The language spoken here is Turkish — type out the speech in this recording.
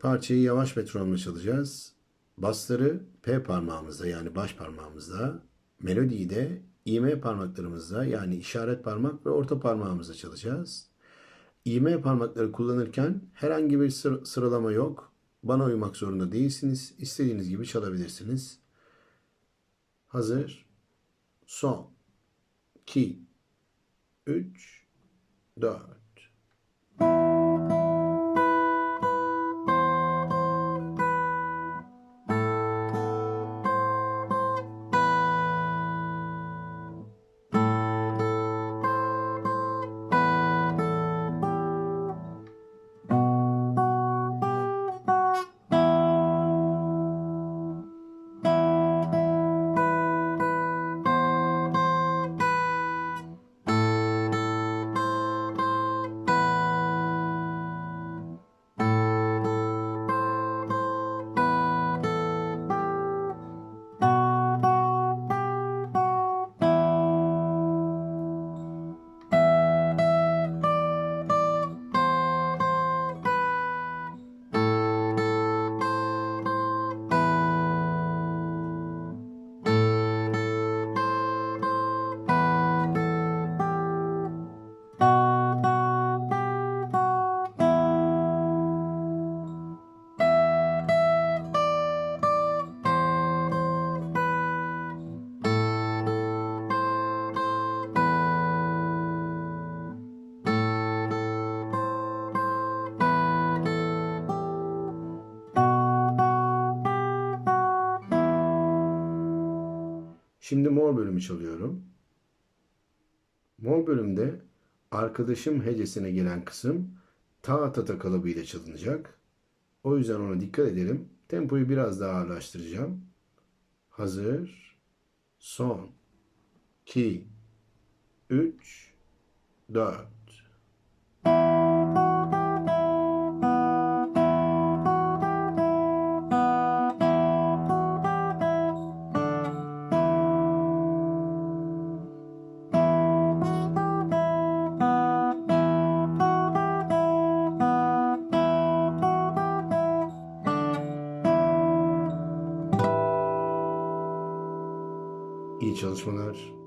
parçayı yavaş metronomla çalacağız. Basları P parmağımızda yani baş parmağımızda, melodiyi de İM parmaklarımızda yani işaret parmak ve orta parmağımızda çalacağız. İM parmakları kullanırken herhangi bir sır- sıralama yok. Bana uymak zorunda değilsiniz. İstediğiniz gibi çalabilirsiniz. Hazır. Son. 2 3 4 Şimdi mor bölümü çalıyorum. Mor bölümde arkadaşım hecesine gelen kısım ta ta ta kalıbıyla çalınacak. O yüzden ona dikkat edelim. Tempoyu biraz daha ağırlaştıracağım. Hazır. Son. 2 3 4 İyi çalışmalar.